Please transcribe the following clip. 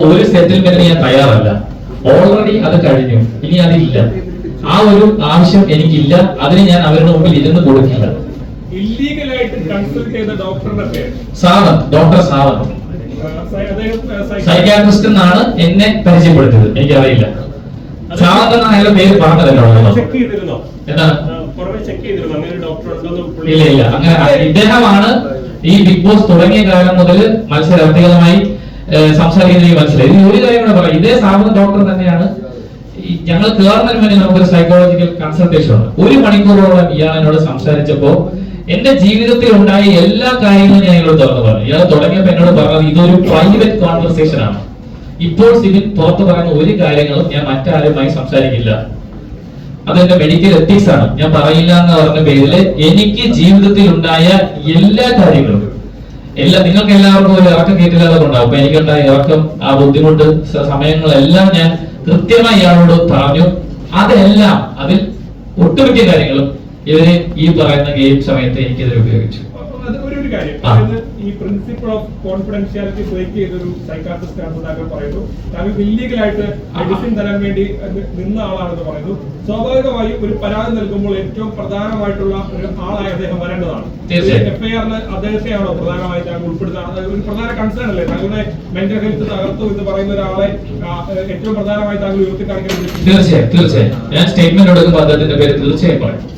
ഒരു സെറ്റിൽമെന്റിന് ഞാൻ തയ്യാറല്ല. ഓൾറെഡി അത് കഴിഞ്ഞു. ഇനി അതില്ല. ആ ഒരു ആവശ്യം എനിക്കില്ല. അതിന് ഞാൻ അവരുടെ മുമ്പിൽ ഇരുന്ന് കൊടുക്കില്ല സാവന്ത് ഡോക്ടർ സാവന്ത് ആ, സൈ- അദ്ദേഹം ആ, സൈ- സൈക്കാട്രിസ്റ്റ് എന്നാണ് എന്നെ പരിചയപ്പെടുത്തിയത്. എനിക്കറിയില്ല. സാവന്ത് എന്നാണ് അയാളുടെ പേര് പറഞ്ഞതല്ലോ. പുള്ളി- ഇല്ല ഇല്ല. അങ്ങനെ ഇദ്ദേഹമാണ് ഈ ബിഗ് ബോസ് തുടങ്ങിയ കാലം മുതൽ മത്സരാർത്ഥികളുമായി സംസാരിക്കുന്ന ഈ മനസ്സിലായി. ഒരു കാര്യം കൂടെ പറയാം. ഇതേ സാബുദ് ഡോക്ടർ തന്നെയാണ് ഞങ്ങൾ കയറുന്നതിന് മുന്നേ നമുക്കൊരു സൈക്കോളജിക്കൽ കൺസൾട്ടേഷൻ ഉണ്ട്. ഒരു മണിക്കൂറോളം ഇയാൾ എന്നോട് സംസാരിച്ചപ്പോ എന്റെ ജീവിതത്തിൽ ഉണ്ടായ എല്ലാ കാര്യങ്ങളും ഞാൻ ഇയാളോട് തുറന്നു പറഞ്ഞു. ഇയാൾ തുടങ്ങിയപ്പോ എന്നോട് പറഞ്ഞത് ഇതൊരു പ്രൈവറ്റ് കോൺവെർസേഷൻ ആണ്. ഇപ്പോൾ സിവിൽ പുറത്തു പറയുന്ന ഒരു കാര്യങ്ങളും ഞാൻ മറ്റാരുമായി സംസാരിക്കില്ല. അതെന്റെ മെഡിക്കൽ എത്തിക്സ് ആണ്. ഞാൻ പറയില്ല എന്ന് പറഞ്ഞ പേരിൽ എനിക്ക് ജീവിതത്തിൽ ഉണ്ടായ എല്ലാ കാര്യങ്ങളും എല്ലാ നിങ്ങൾക്ക് എല്ലാവർക്കും ഒരു ഇറക്കം കയറ്റില്ലാതെ ഉണ്ടാവും അപ്പൊ എനിക്കുണ്ടായ ഇറക്കം ആ ബുദ്ധിമുട്ട് സമയങ്ങളെല്ലാം ഞാൻ കൃത്യമായി ഇയാളോട് പറഞ്ഞു. അതെല്ലാം അതിൽ ഒട്ടുമിക്ക കാര്യങ്ങളും ഇവർ ഈ പറയുന്ന ഗെയിം സമയത്ത് എനിക്കെതിരെ ഉപയോഗിച്ചു. കാര്യം. ഈ പ്രിൻസിപ്പിൾ ഓഫ് കോൺഫിഡൻഷ്യാലിറ്റി ബ്രേക്ക് ചെയ്തൊരു സൈക്കാട്രിസ്റ്റ് ആണെന്ന് താങ്കൾ പറയുന്നു താങ്കൾ ഇല്ലീഗലായിട്ട് മെഡിസിൻ തരാൻ വേണ്ടി നിന്ന ആളാണെന്ന് പറയുന്നു. സ്വാഭാവികമായും ഒരു പരാതി നൽകുമ്പോൾ ഏറ്റവും പ്രധാനമായിട്ടുള്ള ഒരു ആളായി അദ്ദേഹം വരേണ്ടതാണ്. എഫ്ഐആറിന് അദ്ദേഹത്തെയാണോ പ്രധാനമായി താങ്കൾ ഉൾപ്പെടുത്താൻ ഒരു പ്രധാന കൺസേൺ അല്ലേ? താങ്കളുടെ മെന്റൽ ഹെൽത്ത് തകർത്തു എന്ന് പറയുന്ന ഒരാളെ ഏറ്റവും പ്രധാനമായി താങ്കൾ ഉയർത്തി കാണിക്കുന്നത് തീർച്ചയായും തീർച്ചയായും. ഞാൻ സ്റ്റേറ്റ്മെന്റ് എടുക്കുമ്പോൾ അദ്ദേഹത്തിന്റെ പേര് തീർച്ചയായും